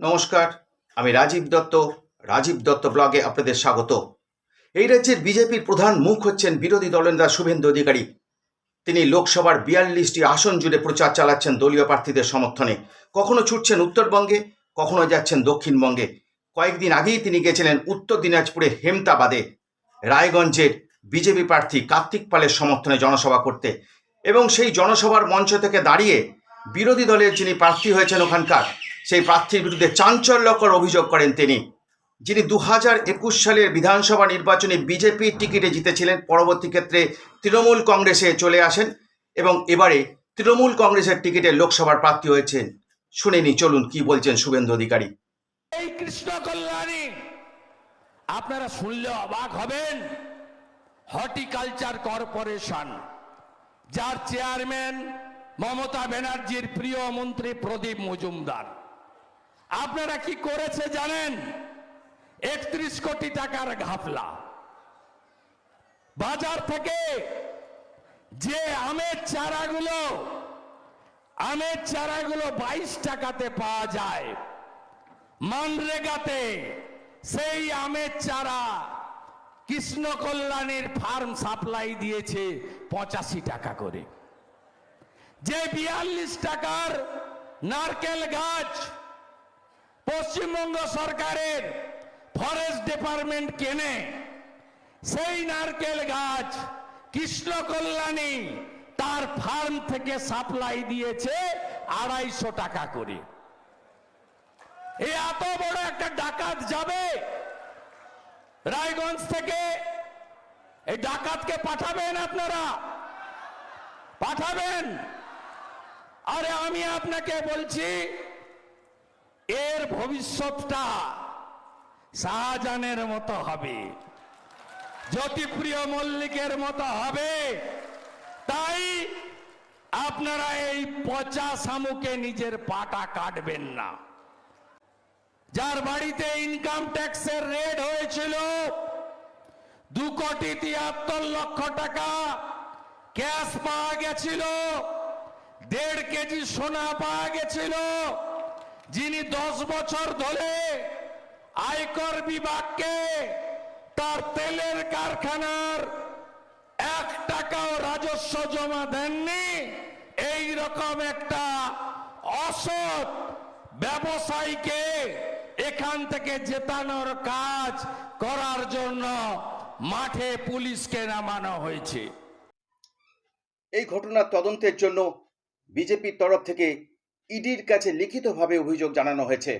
নমস্কার, আমি রাজীব দত্ত রাজীব দত্ত ব্লগে আপনাদের স্বাগত। এই রাজ্যের বিজেপির প্রধান মুখ হচ্ছেন বিরোধী দলনেতা শুভেন্দু অধিকারী। তিনি লোকসভার বিয়াল্লিশটি আসন জুড়ে প্রচার চালাচ্ছেন দলীয় প্রার্থীদের সমর্থনে। কখনো ছুটছেন উত্তরবঙ্গে, কখনো যাচ্ছেন দক্ষিণবঙ্গে। কয়েকদিন আগেই তিনি গেছিলেন উত্তর দিনাজপুরে হেমতাবাদে। রায়গঞ্জের বিজেপি প্রার্থী কার্তিক পালের সমর্থনে জনসভা করতে। এবং সেই জনসভার মঞ্চ থেকে দাঁড়িয়ে বিরোধী দলের যিনি প্রার্থী হয়েছেন ওখানকার সেই প্রার্থীর বিরুদ্ধে চাঞ্চল্যকর অভিযোগ করেন তিনি। যিনি দু হাজার একুশ সালের বিধানসভা নির্বাচনে বিজেপির টিকিটে জিতেছিলেন, পরবর্তী ক্ষেত্রে তৃণমূল কংগ্রেসে চলে আসেন এবং এবারে তৃণমূল কংগ্রেসের টিকিটে লোকসভার প্রার্থী হয়েছেন। শুনেনি, চলুন কি বলছেন শুভেন্দু অধিকারী। এই কৃষ্ণ কল্যাণী, আপনারা শুনলে অবাক হবেন। হর্টিকালচার কর্পোরেশন, যার চেয়ারম্যান মমতা ব্যানার্জির প্রিয় মন্ত্রী প্রদীপ মজুমদার। আপনারা কি করেছে জানেন? একত্রিশ কোটি টাকার ঘাপলা। বাজার থেকে যে আমের চারাগুলো আমের চারাগুলো বাইশ টাকাতে পাওয়া যায়, মানরেগাতে সেই আমের চারা কৃষ্ণ কল্যাণীর ফার্ম সাপ্লাই দিয়েছে পঁচাশি টাকা করে। যে বিয়াল্লিশ টাকার নারকেল গাছ পশ্চিমবঙ্গ সরকারের ফরেস্ট ডিপার্টমেন্ট কেনে সেই নারকেল গাছ কৃষ্ণ কল্যাণী তার ফার্ম থেকে সাপ্লাই দিয়েছে আড়াইশো টাকা করে। এত বড় একটা ডাকাত যাবে রায়গঞ্জ থেকে? এই ডাকাতকে পাঠাবেন আপনারা? পাঠাবেন? আরে আমি আপনাকে বলছি এর ভবিষ্যৎটা শাহজাহানের মতো হবে। জ্যোতিপ্রিয় মল্লিকের মতো হবে। তাই আপনারা এই পচা শামুকে নিজের পাটা কাটবেন না। যার বাড়িতে ইনকাম ট্যাক্সের রেড হয়েছিল দু কোটি তিয়াত্তর লক্ষ টাকা ক্যাশ পাওয়া গেছিল, দেড় কেজি সোনা পাওয়া গেছিল যিনি দশ বছর ধরে আয়কর বিভাগকে তার তেলের কারখানার এক টাকাও রাজস্ব জমা দেননি, এই রকম একটা অসৎ ব্যবসায়ীকে এখান থেকে জেতানোর কাজ করার জন্য মাঠে পুলিশকে নামানো হয়েছে। এই ঘটনার তদন্তের জন্য বিজেপির তরফ থেকে ইডির কাছে লিখিতভাবে অভিযোগ জানানো হয়েছে।